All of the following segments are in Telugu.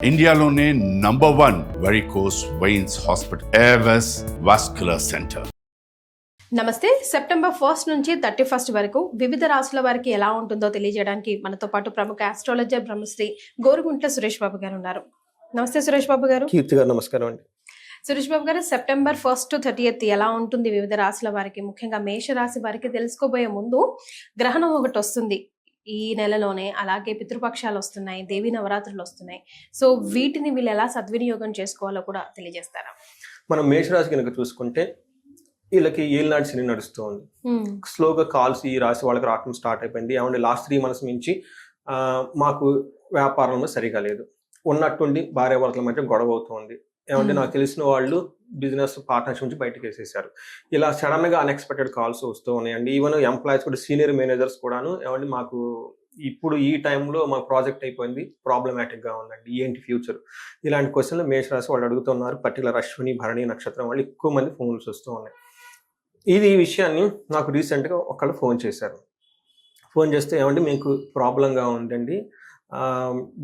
ఇండియాలోనే number one varicose veins hospital Avis vascular centre నమస్తే. సెప్టెంబర్ ఫస్ట్ నుంచి థర్టీ ఫస్ట్ వరకు వివిధ రాశుల వారికి ఎలా ఉంటుందో తెలియజేయడానికి మనతో పాటు ప్రముఖ ఆస్ట్రాలజర్ బ్రహ్మశ్రీ గోరుగుంట్ల సురేష్ బాబు గారు ఉన్నారు. నమస్తే సురేష్ బాబు గారు. కీర్తి గారు నమస్కారం అండి. సురేష్ బాబు గారు సెప్టెంబర్ ఫస్ట్ థర్టీ ఎయిత్ ఎలా ఉంటుంది వివిధ రాశుల వారికి ముఖ్యంగా మేష రాశి వారికి తెలుసుకోబోయే ముందు గ్రహణం ఒకటి వస్తుంది. ఈ నెలలోనే అలాగే పితృపక్షాలు వస్తున్నాయి దేవి నవరాత్రులు వస్తున్నాయి. సో వీటిని వీళ్ళు ఎలా సద్వినియోగం చేసుకోవాలో కూడా తెలియజేస్తారా? మనం మేషరాశి కనుక చూసుకుంటే వీళ్ళకి ఏలినాటి శని నడుస్తూ ఉంది స్లోగా కాల్స్ ఈ రాశి వాళ్ళకి రావడం స్టార్ట్ అయిపోయింది. ఏమంటే లాస్ట్ త్రీ మంత్స్ నుంచి ఆ, మాకు వ్యాపారంలో సరిగా లేదు. ఉన్నట్టుండి భార్య భర్తల మధ్య గొడవ అవుతుంది. ఏమంటే. నాకు తెలిసిన వాళ్ళు బిజినెస్ పార్ట్నర్షిప్ నుంచి బయటకు వేసేసారు. ఇలా సడన్గా అన్ఎక్స్పెక్టెడ్ కాల్స్ వస్తూ ఉన్నాయండి. ఈవెన్ ఎంప్లాయీస్ కూడా సీనియర్ మేనేజర్స్ కూడాను ఏమంటే మాకు ఇప్పుడు ఈ టైంలో మా ప్రాజెక్ట్ అయిపోయింది ప్రాబ్లమాటిక్గా ఉందండి. ఏంటి ఫ్యూచర్ ఇలాంటి క్వశ్చన్లు మేషరాశి వాళ్ళు అడుగుతున్నారు. పర్టికులర్ అశ్విని భరణి నక్షత్రం వాళ్ళు ఎక్కువ మంది ఫోన్స్ వస్తూ ఉన్నాయి. ఇది ఈ విషయాన్ని నాకు రీసెంట్గా ఒకళ్ళు ఫోన్ చేశారు. ఫోన్ చేస్తే ఏమంటే మీకు ప్రాబ్లంగా ఉందండి.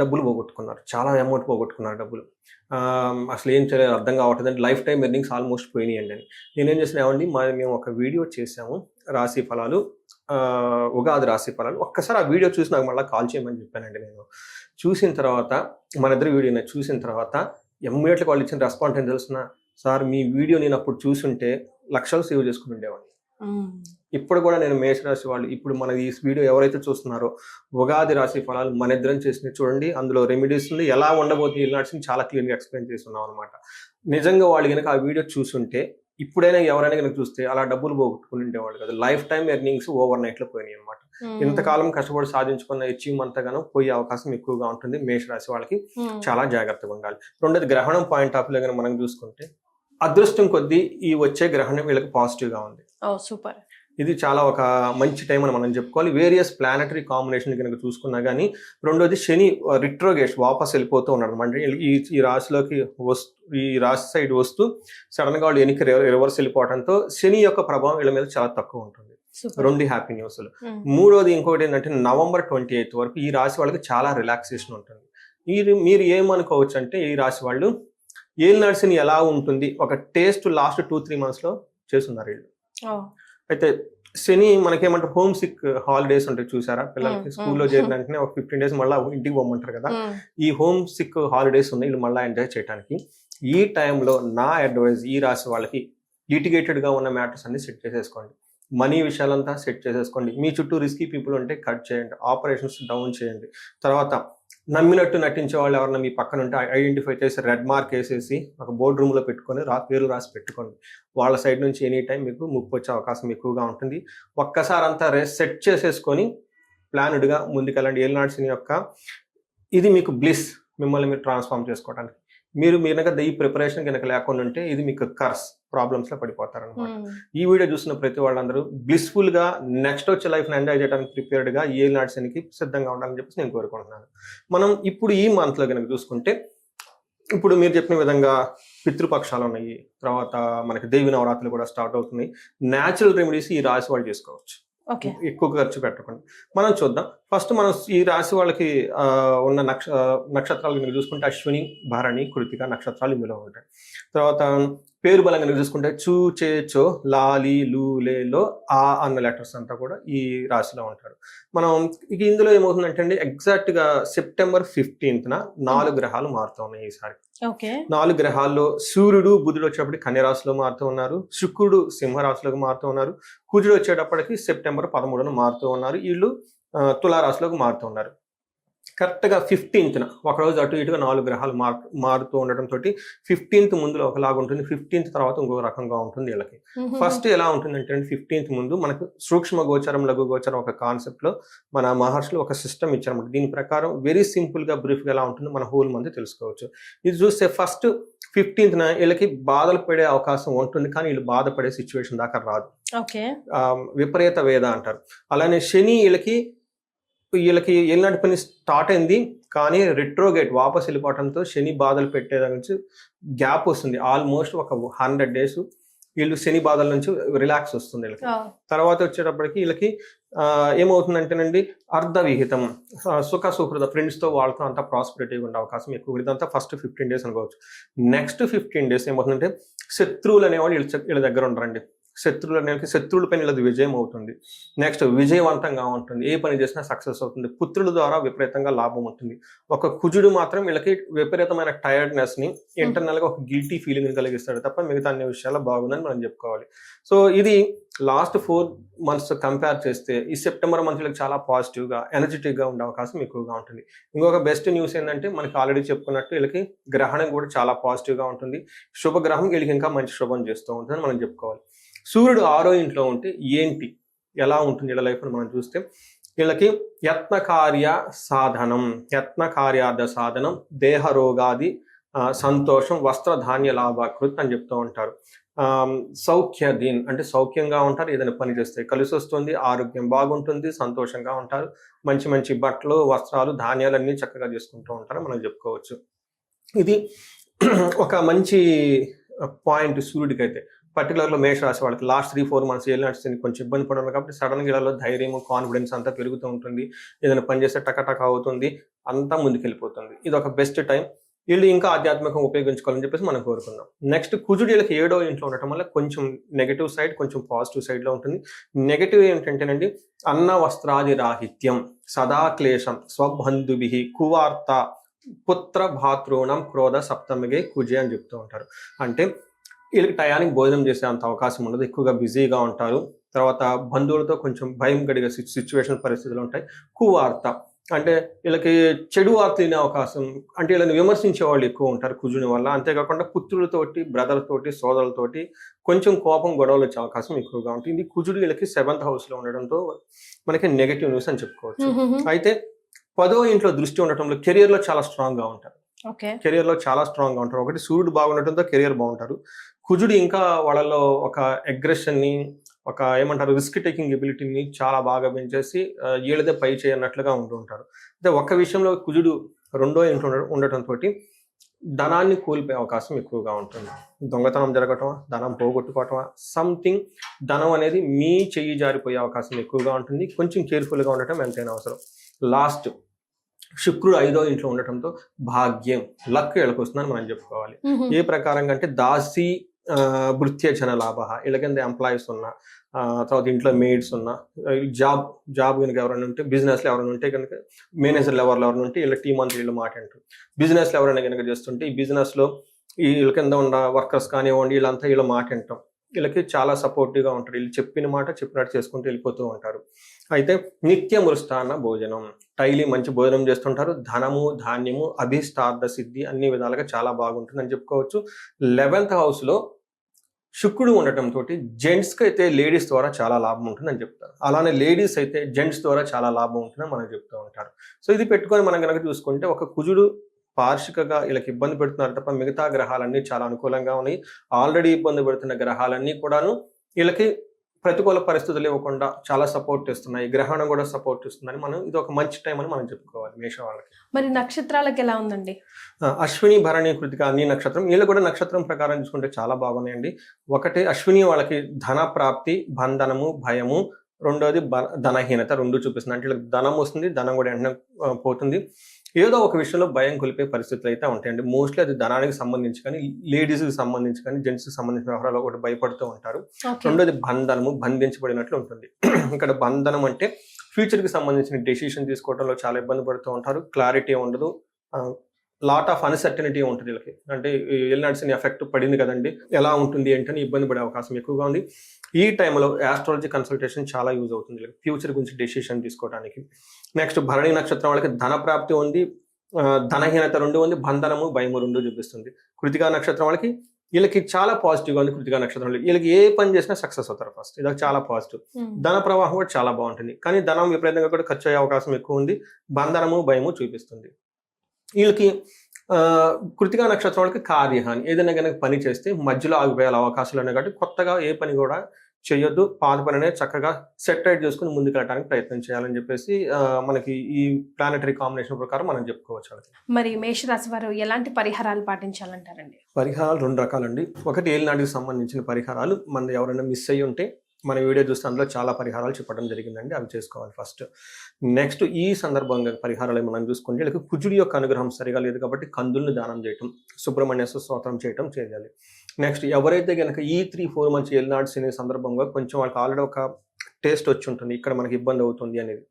డబ్బులు పోగొట్టుకున్నారు. చాలా అమౌంట్ పోగొట్టుకున్నారు డబ్బులు. అసలు ఏం చేయలేదు అర్థం కావట్లేదండి లైఫ్ టైం ఎర్నింగ్స్ ఆల్మోస్ట్ పోయినాయండి అని. నేనేం చేసిన ఏమండి మా మేము ఒక వీడియో చేసాము రాశి ఫలాలు ఉగాది రాశి ఫలాలు. ఒక్కసారి ఆ వీడియో చూసి నాకు మళ్ళీ కాల్ చేయమని చెప్పానండి నేను. చూసిన తర్వాత మన ఇద్దరు వీడియో చూసిన తర్వాత ఇమ్మీడియట్గా వాళ్ళు ఇచ్చిన రెస్పాన్స్ ఏం తెలుసిన? సార్ మీ వీడియో నేను అప్పుడు చూసుంటే లక్షలు సేవ్ చేసుకుని ఉండేవాడిని. ఇప్పుడు కూడా నేను మేషరాశి వాళ్ళు ఇప్పుడు మన ఈ వీడియో ఎవరైతే చూస్తున్నారో ఉగాది రాశి ఫలాలు మన ఇద్దరం చేసినవి చూడండి. అందులో రెమెడీస్ ఉంది. ఎలా ఉండబోతుంది ఇలాంటి చాలా క్లియర్గా ఎక్స్ప్లెయిన్ చేస్తున్నాం అనమాట నిజంగా వాళ్ళు కనుక ఆ వీడియో చూసుంటే ఇప్పుడైనా ఎవరైనా కనుక చూస్తే అలా డబ్బులు పోగొట్టుకుని ఉండేవాళ్ళు కదా. లైఫ్ టైం ఎర్నింగ్స్ ఓవర్ నైట్లో పోయినాయి అనమాట ఇంతకాలం కష్టపడి సాధించుకున్న అచీవ్ అంతగానో పోయే అవకాశం ఎక్కువగా ఉంటుంది. మేషరాశి వాళ్ళకి చాలా జాగ్రత్తగా ఉండాలి. రెండోది గ్రహణం పాయింట్ ఆఫ్ వ్యూ మనం చూసుకుంటే అదృష్టం కొద్దీ ఈ వచ్చే గ్రహణం వీళ్ళకి పాజిటివ్గా ఉంది. సూపర్. ఇది చాలా ఒక మంచి టైం అని మనం చెప్పుకోవాలి. వేరియస్ ప్లానటరీ కాంబినేషన్ కనుక చూసుకున్నా కానీ రెండోది శని రిట్రోగేట్ వాపస్ వెళ్ళిపోతూ ఉన్నాడు అనమాట. ఈ ఈ రాశిలోకి వస్తూ ఈ రాశి సైడ్ వస్తూ సడన్గా వాళ్ళు వెనక్కి రివర్స్ వెళ్ళిపోవడంతో శని యొక్క ప్రభావం వీళ్ళ మీద చాలా తక్కువ ఉంటుంది. రెండు హ్యాపీ న్యూస్లు మూడోది ఇంకోటి ఏంటంటే నవంబర్ ట్వంటీ ఎయిత్ వరకు ఈ రాశి వాళ్ళకి చాలా రిలాక్సేషన్ ఉంటుంది. మీరు మీరు ఏమనుకోవచ్చు అంటే ఈ రాశి వాళ్ళు ఏల్ నర్సిని ఎలా ఉంటుంది? ఒక టేస్ట్ లాస్ట్ టూ త్రీ మంత్స్లో చేస్తున్నారు వీళ్ళు. అయితే శని మనకేమంటారు హోమ్ సిక్ హాలిడేస్ ఉంటాయి చూసారా పిల్లలకి? స్కూల్లో. చేరిన వెంటనే ఒక ఫిఫ్టీన్ డేస్ మళ్ళీ ఇంటికి పోమంటారు కదా? ఈ హోమ్ సిక్ హాలిడేస్ ఉన్నాయి వీళ్ళు మళ్ళీ ఎంజాయ్ చేయడానికి ఈ టైంలో నా అడ్వైజ్ ఈ రాశి వాళ్ళకి లిటిగేటెడ్గా ఉన్న మ్యాటర్స్ అన్ని సెట్ చేసేసుకోండి. మనీ విషయాలంతా సెట్ చేసేసుకోండి. మీ చుట్టూ రిస్కీ పీపుల్ ఉంటే కట్ చేయండి. ఆపరేషన్స్ డౌన్ చేయండి. తర్వాత నమ్మినట్టు నటించే వాళ్ళు ఎవరన్నా మీ పక్కన ఉంటే ఐడెంటిఫై చేసి రెడ్ మార్క్ వేసేసి ఒక బోర్డు రూమ్లో పెట్టుకొని రా పేర్లు రాసి పెట్టుకోండి. వాళ్ళ సైడ్ నుంచి ఎనీ టైం మీకు ముప్పు వచ్చే అవకాశం ఎక్కువగా ఉంటుంది. ఒక్కసారి అంతా సెట్ చేసేసుకొని ప్లానుడ్గా ముందుకెళ్ళండి. ఏలినాడ్సిని యొక్క ఇది మీకు బ్లిస్ మిమ్మల్ని మీరు ట్రాన్స్ఫార్మ్ చేసుకోవడానికి మీరు మీరు కనుక ఈ ప్రిపరేషన్ కనుక లేకుండా ఉంటే ఇది మీకు కర్స్ ప్రాబ్లమ్స్లో పడిపోతారు అనమాట ఈ వీడియో చూసిన ప్రతి వాళ్ళందరూ బ్లిస్ఫుల్గా నెక్స్ట్ వచ్చే లైఫ్ని ఎంజాయ్ చేయడానికి ప్రిపేర్డ్గా ఏ నాట్స్కి సిద్ధంగా ఉండాలని చెప్పేసి నేను కోరుకుంటున్నాను. మనం ఇప్పుడు ఈ మంత్లో కనుక చూసుకుంటే ఇప్పుడు మీరు చెప్పిన విధంగా పితృపక్షాలు ఉన్నాయి తర్వాత మనకి దేవి నవరాత్రులు కూడా స్టార్ట్ అవుతున్నాయి. న్యాచురల్ రెమెడీస్ ఈ రాశి వాళ్ళు చేసుకోవచ్చు. ఎక్కువ ఖర్చు పెట్టకుండా. మనం చూద్దాం. ఫస్ట్ మనం ఈ రాశి వాళ్ళకి ఉన్న నక్ష నక్షత్రాలు మీరు చూసుకుంటే అశ్విని భరణి కృతిక నక్షత్రాలు ఇందులో ఉంటాయి. తర్వాత పేరు బలం కనుక చూసుకుంటే చూ చే చో లాలి లూ లేలో ఆ అన్న లెటర్స్ అంతా కూడా ఈ రాశిలో ఉంటారు. మనం ఇక ఇందులో ఏమవుతుందంటే అండి ఎగ్జాక్ట్గా సెప్టెంబర్ ఫిఫ్టీన్త్ నాలుగు గ్రహాలు మారుతూ ఉన్నాయి ఈసారి. ఓకే. నాలుగు గ్రహాల్లో సూర్యుడు బుధుడు వచ్చేటప్పటికి కన్యరాశిలో మారుతూ ఉన్నారు. శుక్రుడు సింహరాశిలోకి మారుతూ ఉన్నారు. కుజుడు వచ్చేటప్పటికి సెప్టెంబర్ పదమూడున మారుతూ ఉన్నారు. వీళ్ళు తులారాశిలోకి మారుతూ ఉన్నారు. కరెక్ట్గా ఫిఫ్టీన్త్న ఒకరోజు అటు ఇటుగా నాలుగు గ్రహాలు మార్ మారుతూ ఉండటంతో ఫిఫ్టీన్త్ ముందులో ఒకలాగా ఉంటుంది. ఫిఫ్టీన్త్ తర్వాత ఇంకొక రకంగా ఉంటుంది వీళ్ళకి. ఫస్ట్ ఎలా ఉంటుందంటే ఫిఫ్టీన్త్ ముందు మనకు సూక్ష్మ గోచరం లఘు గోచరం ఒక కాన్సెప్ట్లో మన మహర్షులు ఒక సిస్టమ్ ఇచ్చారన్నమాట. దీని ప్రకారం వెరీ సింపుల్గా బ్రీఫ్గా ఎలా ఉంటుందో మన హోల్ మంది తెలుసుకోవచ్చు. ఇది చూస్తే ఫస్ట్ ఫిఫ్టీన్త్ వీళ్ళకి బాధలు పడే అవకాశం ఉంటుంది కానీ వీళ్ళు బాధపడే సిచ్యువేషన్ దాకా రాదు. విపరీత వేద అంటారు. అలానే శని వీళ్ళకి వీళ్ళకి ఏలినాటి పని స్టార్ట్ అయింది కానీ రిట్రోగేట్ వాపస్ వెళ్ళిపోవడంతో శని బాధలు పెట్టేదాని నుంచి గ్యాప్ వస్తుంది. ఆల్మోస్ట్ ఒక హండ్రెడ్ డేస్ వీళ్ళు శని బాధల నుంచి రిలాక్స్ వస్తుంది వీళ్ళకి. తర్వాత వచ్చేటప్పటికి వీళ్ళకి ఏమవుతుందంటేనండి అర్ధ విహితం సుఖ సుహృద ఫ్రెండ్స్తో వాళ్ళతో అంతా ప్రాస్పరిటీగా ఉండే అవకాశం ఎక్కువ. ఇదంతా ఫస్ట్ ఫిఫ్టీన్ డేస్ అనుకోవచ్చు. నెక్స్ట్ ఫిఫ్టీన్ డేస్ ఏమవుతుందంటే శత్రువులు అనేవాళ్ళు వీళ్ళ దగ్గర ఉండరండి. శత్రువులు అనేవి శత్రువులపై వీళ్ళది విజయం అవుతుంది. నెక్స్ట్ విజయవంతంగా ఉంటుంది. ఏ పని చేసినా సక్సెస్ అవుతుంది. పుత్రుల ద్వారా విపరీతంగా లాభం ఉంటుంది. ఒక కుజుడు మాత్రం వీళ్ళకి విపరీతమైన టైర్డ్నెస్ని ఇంటర్నల్గా ఒక గిల్టీ ఫీలింగ్ కలిగిస్తాడు తప్ప మిగతా అన్ని విషయాలు బాగుందని మనం చెప్పుకోవాలి. సో ఇది లాస్ట్ ఫోర్ మంత్స్ కంపేర్ చేస్తే ఈ సెప్టెంబర్ మంత్ వీళ్ళకి చాలా పాజిటివ్గా ఎనర్జెటిక్గా ఉండే అవకాశం ఎక్కువగా ఉంటుంది. ఇంకొక బెస్ట్ న్యూస్ ఏంటంటే మనకి ఆల్రెడీ చెప్పుకున్నట్టు వీళ్ళకి గ్రహణం కూడా చాలా పాజిటివ్గా ఉంటుంది. శుభగ్రహం వీళ్ళకి ఇంకా మంచి శుభం చేస్తూ ఉంటుందని మనం చెప్పుకోవాలి. సూర్యుడు ఆరో ఇంట్లో ఉంటే ఏంటి? ఎలా ఉంటుంది వీళ్ళ లైఫ్ మనం చూస్తే వీళ్ళకి యత్న కార్య సాధనం యత్న కార్యార్థ సాధనం దేహ రోగాది సంతోషం వస్త్ర ధాన్య లాభాకృత్ అని చెప్తూ ఉంటారు. సౌఖ్య దీన్ అంటే సౌఖ్యంగా ఉంటారు ఏదైనా పని చేస్తే కలిసి వస్తుంది ఆరోగ్యం బాగుంటుంది సంతోషంగా ఉంటారు మంచి మంచి బట్టలు వస్త్రాలు ధాన్యాలన్నీ చక్కగా చేసుకుంటూ ఉంటారని మనం చెప్పుకోవచ్చు. ఇది ఒక మంచి పాయింట్ సూర్యుడికి అయితే పర్టికులర్లో మేషరాశి వాళ్ళకి లాస్ట్ త్రీ ఫోర్ మంత్స్ ఏళ్ళు నడిచింది కొంచెం ఇబ్బంది పడాలి కాబట్టి సడన్గా ధైర్యం కాన్ఫిడెన్స్ అంతా పెరుగుతూ ఉంటుంది. ఏదైనా పని చేస్తే టకటక అవుతుంది. అంతా ముందుకెళ్ళిపోతుంది. ఇది ఒక బెస్ట్ టైం వీళ్ళు ఇంకా ఆధ్యాత్మికంగా ఉపయోగించుకోవాలని చెప్పేసి మనం కోరుకుందాం. నెక్స్ట్ కుజుడు వీళ్ళకి ఏడో ఇంట్లో ఉండటం వల్ల కొంచెం నెగటివ్ సైడ్ కొంచెం పాజిటివ్ సైడ్లో ఉంటుంది. నెగటివ్ ఏంటంటేనండి అన్న వస్త్రాది రాహిత్యం సదా క్లేశం స్వబంధుభి కువార్త పుత్ర భాతృణం క్రోధ సప్తమిగే కుజే అని చెప్తూ ఉంటారు. అంటే వీళ్ళకి టయానికి భోజనం చేసే అంత అవకాశం ఉండదు. ఎక్కువగా బిజీగా ఉంటారు. తర్వాత బంధువులతో కొంచెం భయం గడిగే సిచ్యువేషన్ పరిస్థితులు ఉంటాయి. కువార్త అంటే వీళ్ళకి చెడు వార్త వినే అవకాశం అంటే వీళ్ళని విమర్శించే వాళ్ళు ఎక్కువ ఉంటారు కుజుని వల్ల. అంతేకాకుండా పుత్రులతోటి బ్రదర్ తోటి సోదరులతోటి కొంచెం కోపం గొడవలు వచ్చే అవకాశం ఎక్కువగా ఉంటుంది. ఇది కుజుడు వీళ్ళకి సెవెంత్ హౌస్లో ఉండడంతో మనకి నెగటివ్ న్యూస్ అని చెప్పుకోవచ్చు. అయితే పదో ఇంట్లో దృష్టి ఉండటంలో కెరియర్లో చాలా స్ట్రాంగ్గా ఉంటారు. ఓకే. కెరియర్లో చాలా స్ట్రాంగ్గా ఉంటారు. ఒకటి సూర్యుడు బాగుండటంతో కెరియర్ బాగుంటారు. కుజుడు ఇంకా వాళ్ళలో ఒక అగ్రెషన్ని ఒక ఏమంటారు రిస్క్ టేకింగ్ ఎబిలిటీని చాలా బాగా పెంచేసి వీళ్ళదే పై చేయన్నట్లుగా ఉంటూ ఉంటారు. అయితే ఒక్క విషయంలో కుజుడు రెండో ఇంట్లో ఉండ- ఉండటంతో ధనాన్ని కోల్పోయే అవకాశం ఎక్కువగా ఉంటుంది. దొంగతనం జరగటం ధనం పోగొట్టుకోవటం సంథింగ్ ధనం అనేది మీ చెయ్యి జారిపోయే అవకాశం ఎక్కువగా ఉంటుంది. కొంచెం కేర్ఫుల్గా ఉండటం ఎంతైనా అవసరం. లాస్ట్ శుక్రుడు ఐదో ఇంట్లో ఉండటంతో భాగ్యం లక్ వీళ్ళకి వస్తుందని మనం చెప్పుకోవాలి. ఏ ప్రకారంగా అంటే దాసి భృత్య జన లాభ వీళ్ళ కింద ఎంప్లాయీస్ ఉన్నా తర్వాత ఇంట్లో మేడ్స్ ఉన్నా జాబ్ జాబ్ కనుక ఎవరైనా ఉంటే బిజినెస్లో ఎవరైనా ఉంటే కనుక మేనేజర్లు ఎవరు ఎవరైనా ఉంటే వీళ్ళ టీమ్ అంతా వీళ్ళు మాట బిజినెస్లో ఎవరైనా కనుక చేస్తుంటే ఈ బిజినెస్లో ఈ వీళ్ళ కింద ఉన్న వర్కర్స్ కానివ్వండి వీళ్ళంతా వీళ్ళు మాట వీళ్ళకి చాలా సపోర్టివ్గా ఉంటారు. వీళ్ళు చెప్పిన మాట చెప్పినట్టు చేసుకుంటూ వెళ్ళిపోతూ ఉంటారు. అయితే నిత్యం వృస్తాన భోజనం. డైలీ మంచి భోజనం చేస్తుంటారు. ధనము ధాన్యము అభిష్టార్థ సిద్ధి అన్ని విధాలుగా చాలా బాగుంటుంది అని చెప్పుకోవచ్చు. లెవెన్త్ హౌస్లో శుక్రుడు ఉండటం తోటి జెంట్స్కి అయితే లేడీస్ ద్వారా చాలా లాభం ఉంటుందని చెప్తారు. అలానే లేడీస్ అయితే జెంట్స్ ద్వారా చాలా లాభం ఉంటుందని మనం చెప్తూ ఉంటారు. సో ఇది పెట్టుకొని మనం కనుక చూసుకుంటే ఒక కుజుడు పార్షికగా వీళ్ళకి ఇబ్బంది పెడుతున్నారు తప్ప మిగతా గ్రహాలన్నీ చాలా అనుకూలంగా ఉన్నాయి. ఆల్రెడీ ఇబ్బంది పెడుతున్న గ్రహాలన్నీ కూడాను వీళ్ళకి ప్రతికూల పరిస్థితులు ఇవ్వకుండా చాలా సపోర్ట్ ఇస్తున్నాయి. గ్రహణం కూడా సపోర్ట్ ఇస్తుందని మనం ఇది ఒక మంచి టైం అని మనం చెప్పుకోవాలి మేష వాళ్ళకి. మరి నక్షత్రాలకు ఎలా ఉందండి? అశ్విని భరణి కృతిక అన్ని నక్షత్రం. వీళ్ళు కూడా నక్షత్రం ప్రకారం చూసుకుంటే చాలా బాగున్నాయండి. ఒకటి అశ్విని వాళ్ళకి ధన ప్రాప్తి బంధనము భయము. రెండోది ధనహీనత రెండు చూపిస్తుంది. అంటే ధనం వస్తుంది ధనం కూడా వెంటనే పోతుంది. ఏదో ఒక విషయంలో భయం కొలిపే పరిస్థితులు అయితే ఉంటాయండి. మోస్ట్లీ అది ధనానికి సంబంధించి కానీ లేడీస్కి సంబంధించి కానీ జెంట్స్కి సంబంధించిన వ్యవహారాలు ఒకటి భయపడుతూ ఉంటారు. రెండోది బంధనము బంధించబడినట్లు ఉంటుంది. ఇక్కడ బంధనం అంటే ఫ్యూచర్కి సంబంధించిన డెసిషన్ తీసుకోవడంలో చాలా ఇబ్బంది పడుతూ ఉంటారు. క్లారిటీ ఉండదు. లాట్ ఆఫ్ అన్సర్టనిటీ ఉంటుంది వీళ్ళకి. అంటే ఎల్ నడిచిన ఎఫెక్ట్ పడింది కదండి. ఎలా ఉంటుంది ఏంటని ఇబ్బంది పడే అవకాశం ఎక్కువగా ఉంది. ఈ టైంలో ఆస్ట్రాలజీ కన్సల్టేషన్ చాలా యూజ్ అవుతుంది. ఫ్యూచర్ గురించి డెసిషన్ తీసుకోవడానికి నెక్స్ట్ భరణి నక్షత్రం వాళ్ళకి ధన ప్రాప్తి ఉంది ధనహీనత రెండు ఉంది. బంధనము భయము రెండు చూపిస్తుంది. కృతికా నక్షత్రం వాళ్ళకి వీళ్ళకి చాలా పాజిటివ్గా ఉంది కృతికా నక్షత్రం వీళ్ళకి ఏ పని చేసినా సక్సెస్ అవుతారు ఫస్ట్ ఇది చాలా పాజిటివ్ ఉమ్, ధన ప్రవాహం కూడా చాలా బాగుంటుంది. కానీ ధనం విపరీతంగా కూడా ఖర్చు అయ్యే అవకాశం ఎక్కువ ఉంది. బంధనము భయము చూపిస్తుంది. వీళ్ళకి ఆ, కృతికా నక్షత్రం వాళ్ళకి కార్యహాని. ఏదైనా కనుక పని చేస్తే మధ్యలో ఆగిపోయే అవకాశాలు ఉన్నాయి కాబట్టి కొత్తగా ఏ పని కూడా చేయొద్దు. పాత పనినే చక్కగా సెట్ రైట్ చేసుకుని ముందుకు వెళ్ళడానికి ప్రయత్నం చేయాలని చెప్పేసి మనకి ఈ ప్లానటరీ కాంబినేషన్ ప్రకారం మనం చెప్పుకోవచ్చు. మరి మేషరాశి వారు ఎలాంటి పరిహారాలు పాటించాలంటారండి? పరిహారాలు రెండు రకాలండి. ఒకటి ఏలినాటికి సంబంధించిన పరిహారాలు. మన ఎవరైనా మిస్ అయ్యి ఉంటే మన వీడియో చూస్తే అందులో చాలా పరిహారాలు చెప్పడం జరిగిందండి. అవి చేసుకోవాలి ఫస్ట్ నెక్స్ట్ ఈ సందర్భంగా పరిహారాలు మనం చూసుకుంటే వీళ్ళకి కుజుడి యొక్క అనుగ్రహం సరిగా లేదు కాబట్టి కందుల్ని దానం చేయటం సుబ్రహ్మణ్యేశ్వర స్తోత్రం చేయటం చేయాలి. నెక్స్ట్ ఎవరైతే కనుక ఈ త్రీ ఫోర్ మంత్స్ ఏలినాడ్స్ అనే సందర్భంగా కొంచెం వాళ్ళకి ఆల్రెడీ ఒక టేస్ట్ వచ్చి ఉంటుంది ఇక్కడ మనకి ఇబ్బంది అవుతుంది అనేది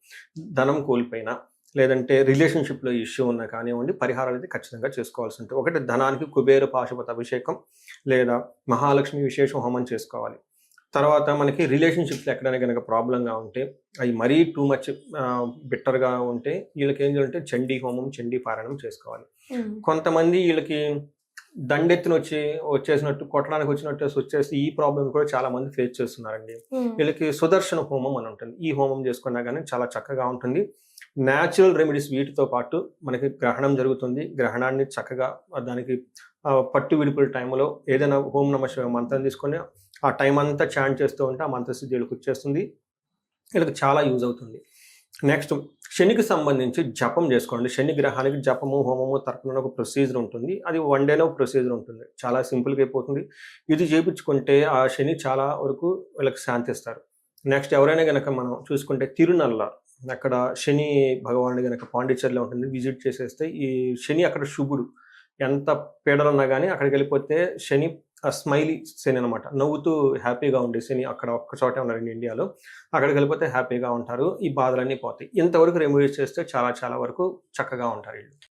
ధనం కోల్పోయినా లేదంటే రిలేషన్షిప్లో ఇష్యూ ఉన్నా కానివ్వండి పరిహారాలు అయితే ఖచ్చితంగా చేసుకోవాల్సి ఉంటుంది. ఒకటి ధనానికి కుబేర పాశుపత అభిషేకం లేదా మహాలక్ష్మి విశేష హోమం చేసుకోవాలి. తర్వాత మనకి రిలేషన్షిప్స్ ఎక్కడైనా కనుక ప్రాబ్లంగా ఉంటే అవి మరీ టూ మచ్ బెటర్గా ఉంటే వీళ్ళకి ఏం చేయాలంటే చండీ హోమం చండీ పారాయణం చేసుకోవాలి. కొంతమంది వీళ్ళకి దండెత్తున వచ్చి వచ్చేసినట్టు కొట్టడానికి వచ్చినట్టు వచ్చేసి ఈ ప్రాబ్లమ్ కూడా చాలా మంది ఫేస్ చేస్తున్నారండి. వీళ్ళకి సుదర్శన హోమం అని ఉంటుంది. ఈ హోమం చేసుకున్నా కానీ చాలా చక్కగా ఉంటుంది. న్యాచురల్ రెమెడీస్ వీటితో పాటు మనకి గ్రహణం జరుగుతుంది. గ్రహణాన్ని చక్కగా దానికి పట్టు విడుపుల టైంలో ఏదైనా హోం నమ మంత్రం తీసుకొని ఆ టైం అంతా చాంట్ చేస్తూ ఉంటే ఆ మంత్రసిద్ధి వీళ్ళకి వచ్చేస్తుంది. వీళ్ళకి చాలా యూజ్ అవుతుంది. నెక్స్ట్ శనికి సంబంధించి జపం చేసుకోండి. శని గ్రహానికి జపము హోమము తర్పణ ఒక ప్రొసీజర్ ఉంటుంది. అది వన్ డేలో ప్రొసీజర్ ఉంటుంది. చాలా సింపుల్గా అయిపోతుంది. ఇది చేయించుకుంటే ఆ శని చాలా వరకు వీళ్ళకి శాంతిస్తారు నెక్స్ట్ ఎవరైనా గనక మనం చూసుకుంటే తిరునల్ల అక్కడ శని భగవానుడు గనక పాండిచ్చేరిలో ఉంటుంది. విజిట్ చేసేస్తే ఈ శని అక్కడ శుభుడు. ఎంత పీడలున్నా కానీ అక్కడికి వెళ్ళిపోతే శని స్మైలీ శని అనమాట నవ్వుతూ హ్యాపీగా ఉండే శని అక్కడ ఒక్క చోటే ఉన్నారండి ఇండియాలో. అక్కడికి వెళ్ళిపోతే హ్యాపీగా ఉంటారు. ఈ బాధలన్నీ పోతాయి. ఇంతవరకు రెమెడీస్ చేస్తే చాలా చాలా వరకు చక్కగా ఉంటారు వీళ్ళు.